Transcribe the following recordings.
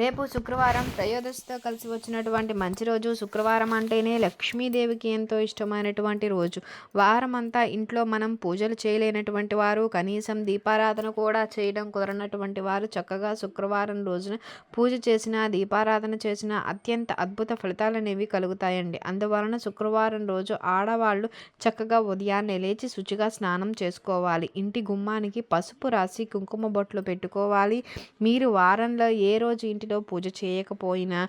రేపు శుక్రవారం త్రయోదశితో కలిసి వచ్చినటువంటి మంచి రోజు శుక్రవారం అంటేనే లక్ష్మీదేవికి ఎంతో ఇష్టమైనటువంటి రోజు. వారం అంతా ఇంట్లో మనం పూజలు చేయలేనటువంటి వారు కనీసం దీపారాధన కూడా చేయడం కుదరనటువంటి వారు చక్కగా శుక్రవారం రోజున పూజ చేసిన దీపారాధన చేసిన అత్యంత అద్భుత ఫలితాలు అనేవి కలుగుతాయండి. అందువలన శుక్రవారం రోజు ఆడవాళ్ళు చక్కగా ఉదయాన్నే లేచి శుచిగా స్నానం చేసుకోవాలి. ఇంటి గుమ్మానికి పసుపు రాసి కుంకుమ బొట్లు పెట్టుకోవాలి. మీరు వారంలో ఏ రోజు ఇంటి ఇంటిలో పూజ చేయకపోయినా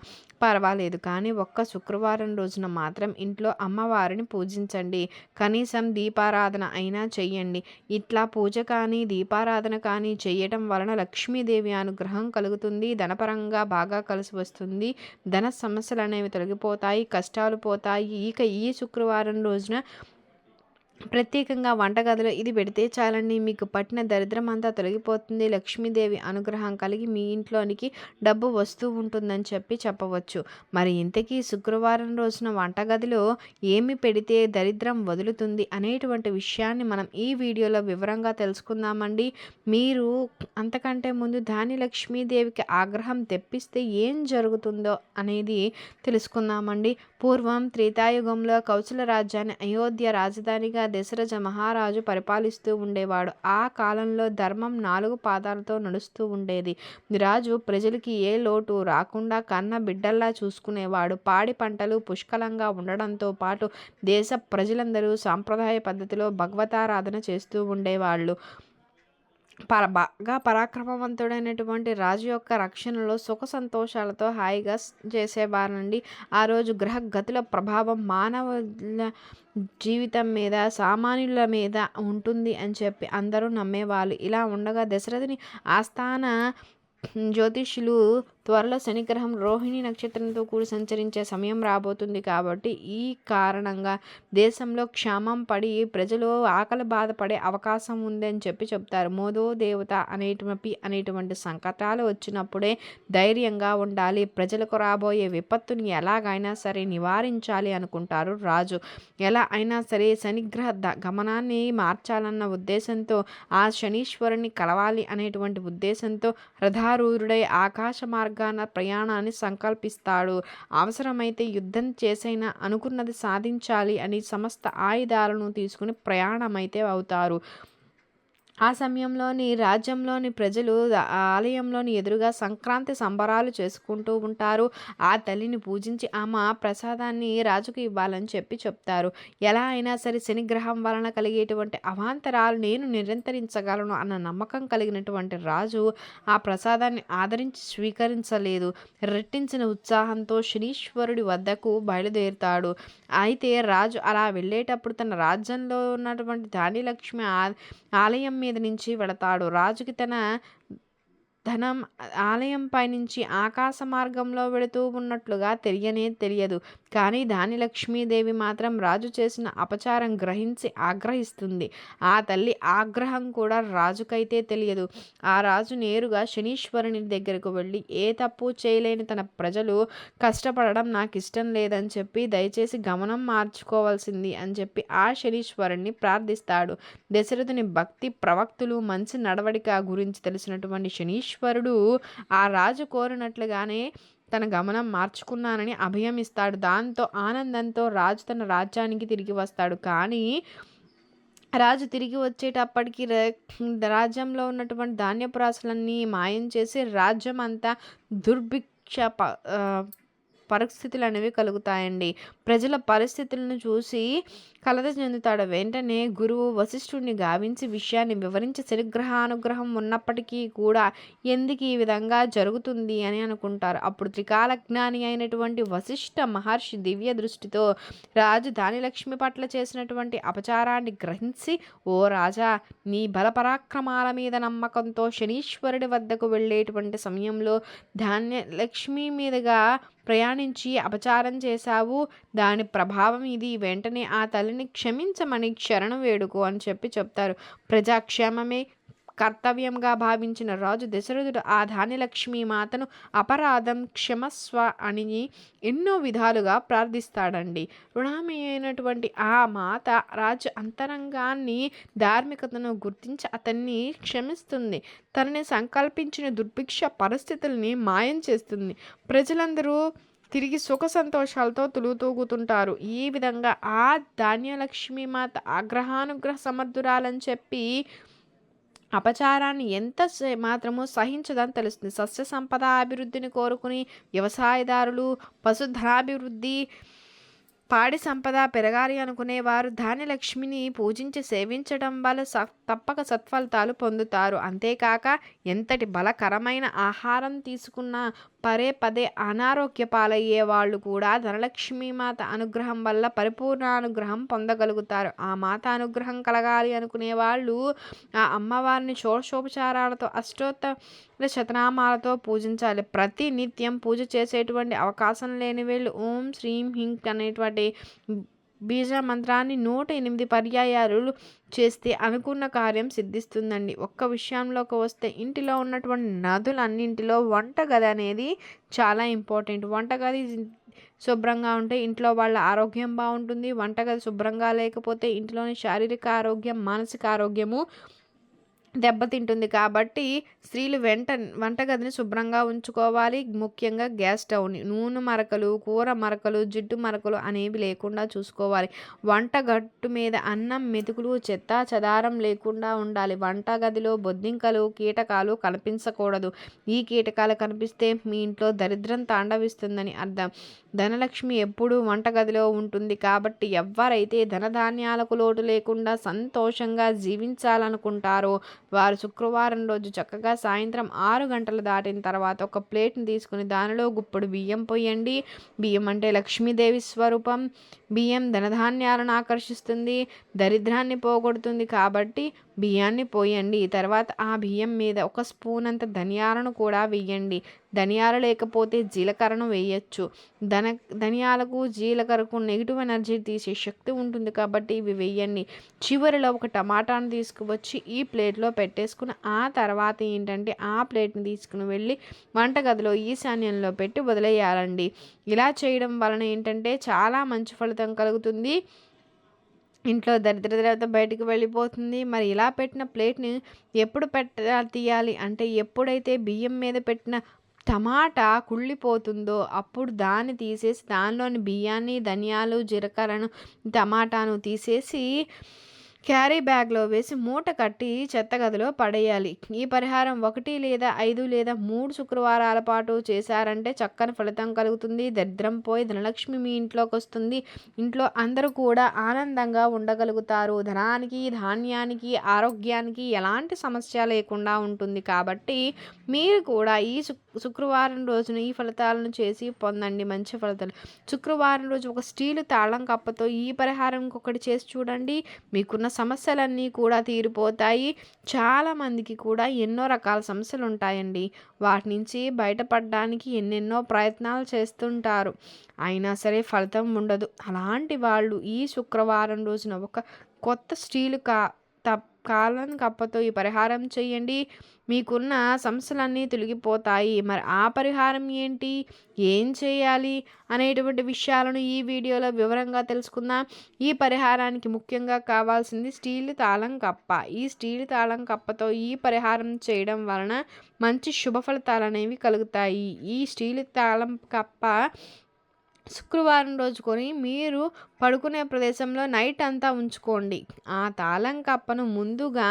పర్వాలేదు. కానీ ఒక్క శుక్రవారం రోజున మాత్రం ఇంట్లో అమ్మవారిని పూజించండి. కనీసం దీపారాధన అయినా చెయ్యండి. ఇట్లా పూజ కానీ దీపారాధన కానీ చేయటం వలన లక్ష్మీదేవి అనుగ్రహం కలుగుతుంది. ధనపరంగా బాగా కలిసి వస్తుంది. ధన సమస్యలు అనేవి తొలగిపోతాయి కష్టాలు పోతాయి. ఇక ఈ శుక్రవారం రోజున ప్రత్యేకంగా వంటగదిలో ఇది పెడితే చాలండి. మీకు పట్టిన దరిద్రం అంతా తొలగిపోతుంది. లక్ష్మీదేవి అనుగ్రహం కలిగి మీ ఇంట్లోనికి డబ్బు వస్తూ ఉంటుందని చెప్పి చెప్పవచ్చు. మరి ఇంతకీ శుక్రవారం రోజున వంటగదిలో ఏమి పెడితే దరిద్రం వదులుతుంది అనేటువంటి విషయాన్ని మనం ఈ వీడియోలో వివరంగా తెలుసుకుందామండి. మీరు అంతకంటే ముందు ధాని లక్ష్మీదేవికి ఆగ్రహం తెప్పిస్తే ఏం జరుగుతుందో అనేది తెలుసుకుందామండి. పూర్వం త్రేతాయుగంలో కౌశల రాజ్యాన్ని అయోధ్య రాజధానిగా దశరథ మహారాజు పరిపాలిస్తూ ఉండేవాడు. ఆ కాలంలో ధర్మం నాలుగు పాదాలతో నడుస్తూ ఉండేది. రాజు ప్రజలకి ఏ లోటు రాకుండా కన్న బిడ్డల్లా చూసుకునేవాడు. పాడి పంటలు పుష్కలంగా ఉండడంతో పాటు దేశ ప్రజలందరూ సాంప్రదాయ పద్ధతిలో భగవతారాధన చేస్తూ ఉండేవాళ్ళు. పర బాగా పరాక్రమవంతుడైనటువంటి రాజు యొక్క రక్షణలో సుఖ సంతోషాలతో హాయిగా చేసేవారండి. ఆ రోజు గ్రహ గతుల ప్రభావం మానవ జీవితం మీద సామాన్యుల మీద ఉంటుంది అని చెప్పి అందరూ నమ్మేవాళ్ళు. ఇలా ఉండగా దశరథిని ఆస్థాన జ్యోతిష్యులు త్వరలో శనిగ్రహం రోహిణి నక్షత్రంతో కూడి సంచరించే సమయం రాబోతుంది కాబట్టి ఈ కారణంగా దేశంలో క్షామం పడి ప్రజలు ఆకలి బాధపడే అవకాశం ఉందని చెప్పి చెప్తారు. మోదో దేవత అనేటువంటి అనేటువంటి సంకటాలు వచ్చినప్పుడే ధైర్యంగా ఉండాలి. ప్రజలకు రాబోయే విపత్తుని ఎలాగైనా సరే నివారించాలి అనుకుంటారు రాజు. ఎలా అయినా సరే శనిగ్రహ గమనాన్ని మార్చాలన్న ఉద్దేశంతో ఆ శనీశ్వరుని కలవాలి అనేటువంటి ఉద్దేశంతో రథారూఢుడై ఆకాశ మార్గ మార్గాన ప్రయాణాన్ని సంకల్పిస్తాడు. అవసరమైతే యుద్ధం చేసైనా అనుకున్నది సాధించాలి అని సమస్త ఆయుధాలను తీసుకుని ప్రయాణమైతే అవుతారు. ఆ సమయంలోని రాజ్యంలోని ప్రజలు ఆలయంలోని ఎదురుగా సంక్రాంతి సంబరాలు చేసుకుంటూ ఉంటారు. ఆ తల్లిని పూజించి ఆమె ప్రసాదాన్ని రాజుకు ఇవ్వాలని చెప్పి చెప్తారు. ఎలా అయినా సరే శనిగ్రహం వలన కలిగేటువంటి అవాంతరాలు నేను నిరంతరించగలను అన్న నమ్మకం కలిగినటువంటి రాజు ఆ ప్రసాదాన్ని ఆదరించి స్వీకరించలేదు. రెట్టించిన ఉత్సాహంతో శనీశ్వరుడి వద్దకు బయలుదేరుతాడు. అయితే రాజు అలా వెళ్ళేటప్పుడు తన రాజ్యంలో ఉన్నటువంటి ధాన్యలక్ష్మి ఆలయం మీద మీద నుంచి వెళతాడు. రాజుకి తన ధనం ఆలయం పైనుంచి ఆకాశ మార్గంలో వెళుతూ ఉన్నట్లుగా తెలియనే తెలియదు. కానీ దాని లక్ష్మీదేవి మాత్రం రాజు చేసిన అపచారం గ్రహించి ఆగ్రహిస్తుంది. ఆ తల్లి ఆగ్రహం కూడా రాజుకైతే తెలియదు. ఆ రాజు నేరుగా శనీశ్వరుని దగ్గరకు వెళ్ళి ఏ తప్పు చేయలేని తన ప్రజలు కష్టపడడం నాకు ఇష్టం లేదని చెప్పి దయచేసి గమనం మార్చుకోవాల్సింది అని చెప్పి ఆ శనీశ్వరుణ్ణి ప్రార్థిస్తాడు. దశరథుని భక్తి ప్రవక్తులు మంచి నడవడిక గురించి తెలిసినటువంటి శనీశ్వరుడు ఆ రాజు కోరినట్లుగానే తన గమనం మార్చుకున్నానని అభయమిస్తాడు దాంతో ఆనందంతో రాజు తన రాజ్యానికి తిరిగి వస్తాడు. కానీ రాజు తిరిగి వచ్చేటప్పటికి రాజ్యంలో ఉన్నటువంటి ధాన్యపు రాసులన్నీ మాయం చేసి రాజ్యం అంతా దుర్భిక్ష పరిస్థితులు అనేవి కలుగుతాయండి. ప్రజల పరిస్థితులను చూసి కలత చెందుతాడు. వెంటనే గురువు వశిష్ఠుడిని గావించి విషయాన్ని వివరించి శనిగ్రహానుగ్రహం ఉన్నప్పటికీ కూడా ఎందుకు ఈ విధంగా జరుగుతుంది అని అనుకుంటారు. అప్పుడు త్రికాల జ్ఞాని అయినటువంటి వశిష్ఠ మహర్షి దివ్య దృష్టితో రాజు దానిలక్ష్మి పట్ల చేసినటువంటి అపచారాన్ని గ్రహించి ఓ రాజా నీ బలపరాక్రమాల మీద నమ్మకంతో శనీశ్వరుడి వద్దకు వెళ్ళేటువంటి సమయంలో ధాన్య లక్ష్మి మీదుగా ప్రయాణించి అపచారం చేశావు. దాని ప్రభావం ఇది. వెంటనే ఆ తల్లిని క్షమించమని క్షరణం వేడుకో అని చెప్పి చెప్తారు. ప్రజాక్షేమమే. కర్తవ్యంగా భావించిన రాజు దశరథుడు ఆ ధాన్యలక్ష్మి మాతను అపరాధం క్షమస్వ అని ఎన్నో విధాలుగా ప్రార్థిస్తాడండి. రుణామి అయినటువంటి ఆ మాత రాజు అంతరంగాన్ని ధార్మికతను గుర్తించి అతన్ని క్షమిస్తుంది. తనని సంకల్పించిన దుర్భిక్ష పరిస్థితుల్ని మాయం చేస్తుంది. ప్రజలందరూ తిరిగి సుఖ సంతోషాలతో తులుతూగుతుంటారు. ఈ విధంగా ఆ ధాన్యలక్ష్మి మాత ఆగ్రహానుగ్రహ సమర్థురాలని చెప్పి అపచారాన్ని ఎంత మాత్రము సహించదని తెలుస్తుంది. సస్య సంపద అభివృద్ధిని కోరుకుని వ్యవసాయదారులు పశుధనాభివృద్ధి పాడి సంపద పెరగాలి అనుకునేవారు. ధాన్యలక్ష్మిని పూజించి సేవించడం వల్ల స తప్పక సత్ఫలితాలు పొందుతారు. అంతేకాక ఎంతటి బలకరమైన ఆహారం తీసుకున్నా పదే పదే అనారోగ్య పాలయ్యే వాళ్ళు కూడా ధనలక్ష్మి మాత అనుగ్రహం వల్ల పరిపూర్ణ అనుగ్రహం పొందగలుగుతారు. ఆ మాత అనుగ్రహం కలగాలి అనుకునే వాళ్ళు ఆ అమ్మవారిని షోడశోపచారాలతో అష్టోత్తర శతనామాలతో పూజించాలి. ప్రతి నిత్యం పూజ చేసేటువంటి అవకాశం లేని వీళ్ళు ఓం శ్రీం హింక్ అనేటువంటి బీజ మంత్రాన్ని నూట ఎనిమిది పర్యాయాలు చేస్తే అనుకున్న కార్యం సిద్ధిస్తుందండి. ఒక్క విషయంలోకి వస్తే ఇంటిలో ఉన్నటువంటి నదులన్నింటిలో వంటగది అనేది చాలా ఇంపార్టెంట్. వంటగది శుభ్రంగా ఉంటే ఇంట్లో వాళ్ళ ఆరోగ్యం బాగుంటుంది. వంటగది శుభ్రంగా లేకపోతే ఇంట్లోని శారీరక ఆరోగ్యం మానసిక ఆరోగ్యము దెబ్బతింటుంది. కాబట్టి స్త్రీలు వెంట వంటగదిని శుభ్రంగా ఉంచుకోవాలి. ముఖ్యంగా గ్యాస్ స్టవ్ని నూనె మరకలు కూర మరకలు జిడ్డు మరకలు అనేవి లేకుండా చూసుకోవాలి. వంటగట్టు మీద అన్నం మెతుకులు చెత్త చెదారం లేకుండా ఉండాలి. వంటగదిలో బొద్దింకలు కీటకాలు కనిపించకూడదు. ఈ కీటకాలు కనిపిస్తే మీ ఇంట్లో దరిద్రం తాండవిస్తుందని అర్థం. ధనలక్ష్మి ఎప్పుడూ వంటగదిలో ఉంటుంది. కాబట్టి ఎవరైతే ధనధాన్యాలకు లోటు లేకుండా సంతోషంగా జీవించాలనుకుంటారో వారు శుక్రవారం రోజు చక్కగా సాయంత్రం ఆరు గంటలు దాటిన తర్వాత ఒక ప్లేట్ని తీసుకుని దానిలో గుప్పుడు బియ్యం పోయండి బియ్యం అంటే లక్ష్మీదేవి స్వరూపం. బియ్యం ధనధాన్యాలను ఆకర్షిస్తుంది దరిద్రాన్ని పోగొడుతుంది కాబట్టి బియ్యాన్ని పోయండి. తర్వాత ఆ బియ్యం మీద ఒక స్పూన్ అంత ధనియాలను కూడా వేయండి. ధనియాలు లేకపోతే జీలకర్రను వేయచ్చు. ధన ధనియాలకు జీలకర్రకు నెగిటివ్ ఎనర్జీ తీసే శక్తి ఉంటుంది కాబట్టి ఇవి వేయండి. చివరిలో ఒక టమాటాను తీసుకువచ్చి ఈ ప్లేట్లో పెట్టేసుకుని ఆ తర్వాత ఏంటంటే ఆ ప్లేట్ని తీసుకుని వెళ్ళి వంటగదిలో ఈశాన్యంలో పెట్టి వదిలేయాలండి. ఇలా చేయడం వలన ఏంటంటే చాలా మంచి ఫలితం కలుగుతుంది. ఇంట్లో దరిద్ర దేవత బయటికి వెళ్ళిపోతుంది. మరి ఇలా పెట్టిన ప్లేట్ని ఎప్పుడు పెట్ట తీయాలి? అంటే ఎప్పుడైతే బియ్యం మీద పెట్టిన టమాటా కుళ్ళిపోతుందో అప్పుడు దాన్ని తీసేసి దానిలోని బియ్యాన్ని ధనియాలు జీలకర్రను టమాటాను తీసేసి క్యారీ బ్యాగ్లో వేసి మూట కట్టి చెత్తగదిలో పడేయాలి. ఈ పరిహారం ఒకటి లేదా ఐదు లేదా మూడు శుక్రవారాల పాటు చేశారంటే చక్కని ఫలితం కలుగుతుంది. దరిద్రం పోయి ధనలక్ష్మి మీ ఇంట్లోకి వస్తుంది. ఇంట్లో అందరూ కూడా ఆనందంగా ఉండగలుగుతారు. ధనానికి ధాన్యానికి ఆరోగ్యానికి ఎలాంటి సమస్య లేకుండా ఉంటుంది. కాబట్టి మీరు కూడా ఈ శుక్రవారం రోజున ఈ ఫలితాలను చేసి పొందండి. మంచి ఫలితాలు. శుక్రవారం రోజు ఒక స్టీలు తాళం కప్పతో ఈ పరిహారం ఒకటి చేసి చూడండి. మీకున్న సమస్యలన్నీ కూడా తీరిపోతాయి. చాలామందికి కూడా ఎన్నో రకాల సమస్యలు ఉంటాయండి వాటి నుంచి బయటపడడానికి ఎన్నెన్నో ప్రయత్నాలు చేస్తుంటారు. అయినా సరే ఫలితం ఉండదు. అలాంటి వాళ్ళు ఈ శుక్రవారం రోజున ఒక కొత్త స్టీలు కా తప్ కాలం కప్పతో ఈ పరిహారం చేయండి. మీకున్న సమస్యలన్నీ తొలగిపోతాయి. మరి ఆ పరిహారం ఏంటి? ఏం చేయాలి? అనేటువంటి విషయాలను ఈ వీడియోలో వివరంగా తెలుసుకుందాం. ఈ పరిహారానికి ముఖ్యంగా కావాల్సింది స్టీల్ తాళం కప్ప. ఈ స్టీల్ తాళం కప్పతో ఈ పరిహారం చేయడం వలన మంచి శుభ ఫలితాలు అనేవి కలుగుతాయి. ఈ స్టీల్ తాళం కప్ప శుక్రవారం రోజు కొని మీరు పడుకునే ప్రదేశంలో నైట్ అంతా ఉంచుకోండి. ఆ తాళం కప్పను ముందుగా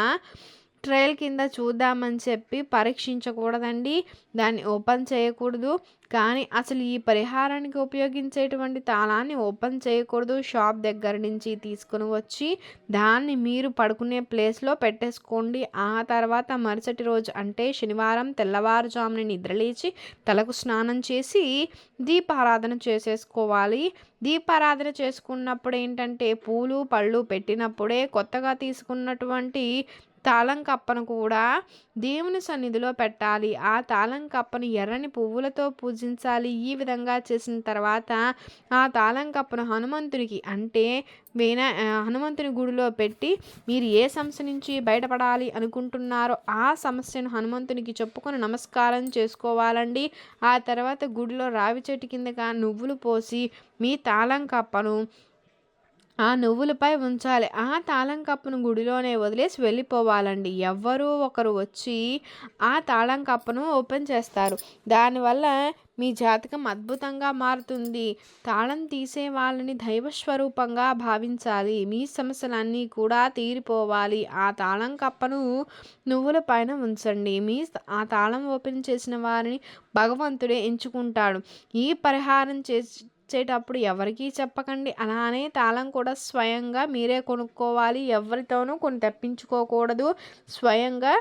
ట్రయల్ కింద చూద్దామని చెప్పి పరీక్షించకూడదండి. దాన్ని ఓపెన్ చేయకూడదు. కానీ అసలు ఈ పరిహారానికి ఉపయోగించేటువంటి తాళాన్ని ఓపెన్ చేయకూడదు. షాప్ దగ్గర నుంచి తీసుకుని వచ్చి దాన్ని మీరు పడుకునే ప్లేస్లో పెట్టేసుకోండి. ఆ తర్వాత మరుసటి రోజు అంటే శనివారం తెల్లవారుజామున నిద్రలేచి తలకు స్నానం చేసి దీపారాధన చేసేసుకోవాలి. దీపారాధన చేసుకున్నప్పుడు ఏంటంటే పూలు పళ్ళు పెట్టినప్పుడే కొత్తగా తీసుకున్నటువంటి తాళం కప్పను కూడా దేవుని సన్నిధిలో పెట్టాలి. ఆ తాళం కప్పను ఎర్రని పువ్వులతో పూజించాలి. ఈ విధంగా చేసిన తర్వాత ఆ తాళం కప్పను హనుమంతునికి అంటే వినా హనుమంతుని గుడిలో పెట్టి మీరు ఏ సమస్య నుంచి బయటపడాలి అనుకుంటున్నారో ఆ సమస్యను హనుమంతునికి చెప్పుకొని నమస్కారం చేసుకోవాలండి. ఆ తర్వాత గుడిలో రావి చెట్టు కిందగా నువ్వులు పోసి మీ తాళం కప్పను ఆ నువ్వులపై ఉంచాలి. ఆ తాళం కప్పును గుడిలోనే వదిలేసి వెళ్ళిపోవాలండి. ఎవ్వరూ ఒకరు వచ్చి ఆ తాళం కప్పును ఓపెన్ చేస్తారు. దానివల్ల మీ జాతకం అద్భుతంగా మారుతుంది. తాళం తీసే వాళ్ళని దైవస్వరూపంగా భావించాలి. మీ సమస్యలన్నీ కూడా తీరిపోవాలి. ఆ తాళం కప్పను నువ్వుల పైన ఉంచండి. మీ ఆ తాళం ఓపెన్ చేసిన వారిని భగవంతుడే ఎంచుకుంటాడు. ఈ పరిహారం చేసి వచ్చేటప్పుడు ఎవరికీ చెప్పకండి. అలానే తాళం కూడా స్వయంగా మీరే కొనుక్కోవాలి. ఎవరితోనూ కొన్ని తెప్పించుకోకూడదు. స్వయంగా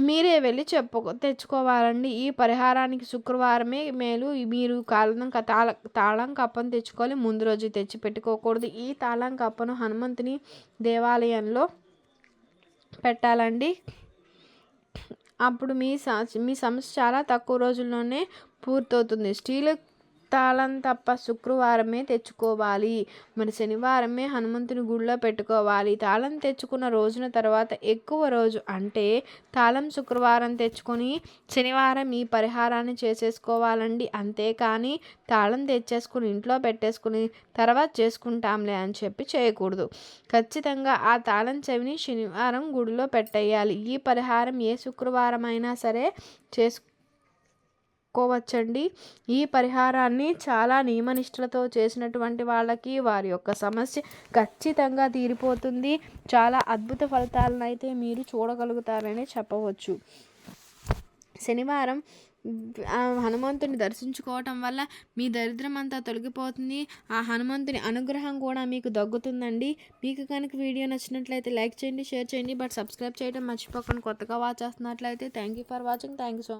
మీరే వెళ్ళి చెప్పు తెచ్చుకోవాలండి. ఈ పరిహారానికి శుక్రవారమే మేలు. మీరు కాలం తాళ తాళం కప్పను తెచ్చుకోవాలి. ముందు రోజు తెచ్చి పెట్టుకోకూడదు. ఈ తాళం కప్పను హనుమంతుని దేవాలయంలో పెట్టాలండి. అప్పుడు మీ మీ సమస్య చాలా తక్కువ రోజుల్లోనే పూర్తవుతుంది. స్టీల్ తాళం తప్ప శుక్రవారమే తెచ్చుకోవాలి. మరి శనివారమే హనుమంతుని గుడిలో పెట్టుకోవాలి. తాళం తెచ్చుకున్న రోజున తర్వాత ఎక్కువ రోజు అంటే తాళం శుక్రవారం తెచ్చుకొని శనివారం ఈ పరిహారాన్ని చేసేసుకోవాలండి. అంతేకాని తాళం తెచ్చేసుకుని ఇంట్లో పెట్టేసుకుని తర్వాత చేసుకుంటాంలే అని చెప్పి చేయకూడదు. ఖచ్చితంగా ఆ తాళం చెవిని శనివారం గుడిలో పెట్టేయాలి. ఈ పరిహారం ఏ శుక్రవారం అయినా సరే చేసుకు చెప్పుకోవచ్చండి ఈ పరిహారాన్ని చాలా నియమనిష్టలతో చేసినటువంటి వాళ్ళకి వారి యొక్క సమస్య ఖచ్చితంగా తీరిపోతుంది. చాలా అద్భుత ఫలితాలను అయితే మీరు చూడగలుగుతారని చెప్పవచ్చు. శనివారం హనుమంతుని దర్శించుకోవటం వల్ల మీ దరిద్రం అంతా తొలగిపోతుంది. ఆ హనుమంతుని అనుగ్రహం కూడా మీకు దగ్గుతుందండి. మీకు కనుక వీడియో నచ్చినట్లయితే లైక్ చేయండి షేర్ చేయండి. బట్ సబ్స్క్రైబ్ చేయడం మర్చిపోకుండా. కొత్తగా వాచ్ చేస్తున్నట్లయితే thank you for watching thank you so